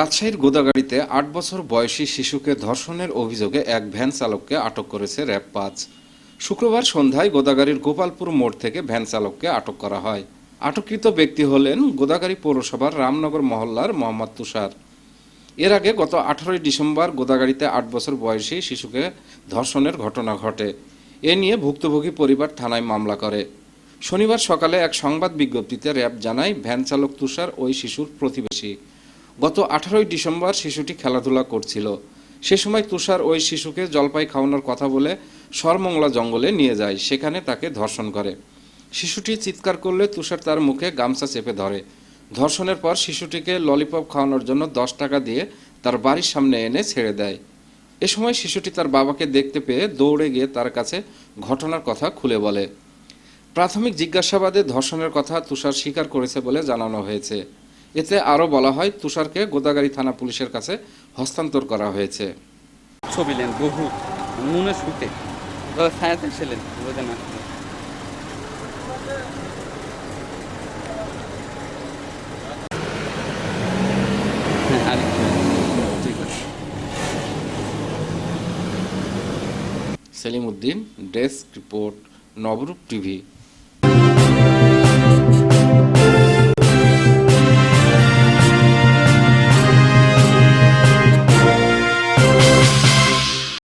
রাজশাহীর গোদাগাড়িতে আট বছর বয়সী শিশুকে ধর্ষণের অভিযোগে এক ভ্যান চালককে আটক করেছে র্যাব পাঁচ। শুক্রবার সন্ধ্যায় গোদাগাড়ির গোপালপুর মোড় থেকে ভ্যান চালককে আটক করা হয়। আটককৃত ব্যক্তি হলেন গোদাগাড়ি পৌরসভার রামনগর মহল্লার মোহাম্মদ তুষার। এর আগে গত আঠারোই ডিসেম্বর গোদাগাড়িতে আট বছর বয়সী শিশুকে ধর্ষণের ঘটনা ঘটে। এ নিয়ে ভুক্তভোগী পরিবার থানায় মামলা করে। শনিবার সকালে এক সংবাদ বিজ্ঞপ্তিতে র্যাব জানায়, ভ্যান চালক তুষার ওই শিশুর প্রতিবেশী। গত আঠারোই ডিসেম্বর শিশুটি খেলাধুলা করছিল। সে সময় তুষার ওই শিশুকে জলপাই খাওয়ানোর কথা বলে সরমংলা জঙ্গলে নিয়ে যায়, সেখানে তাকে ধর্ষণ করে। শিশুটি চিৎকার করলে তুষার তার মুখে গামছা চেপে ধরে। ধর্ষণের পর শিশুটিকে ললিপপ খাওয়ানোর জন্য দশ টাকা দিয়ে তার বাড়ির সামনে এনে ছেড়ে দেয়। এ সময় শিশুটি তার বাবাকে দেখতে পেয়ে দৌড়ে গিয়ে তার কাছে ঘটনার কথা খুলে বলে। প্রাথমিক জিজ্ঞাসাবাদে ধর্ষণের কথা তুষার স্বীকার করেছে বলে জানানো হয়েছে। এতে আরও বলা হয় তুষারকে গোদাগাড়ি থানা পুলিশের কাছে হস্তান্তর করা হয়েছে। ছবি নেন বহু মনে শুতে। ছায়াতে ছিলেন বোঝে না। হ্যাঁ Salim Uddin desk report Nabarup TV.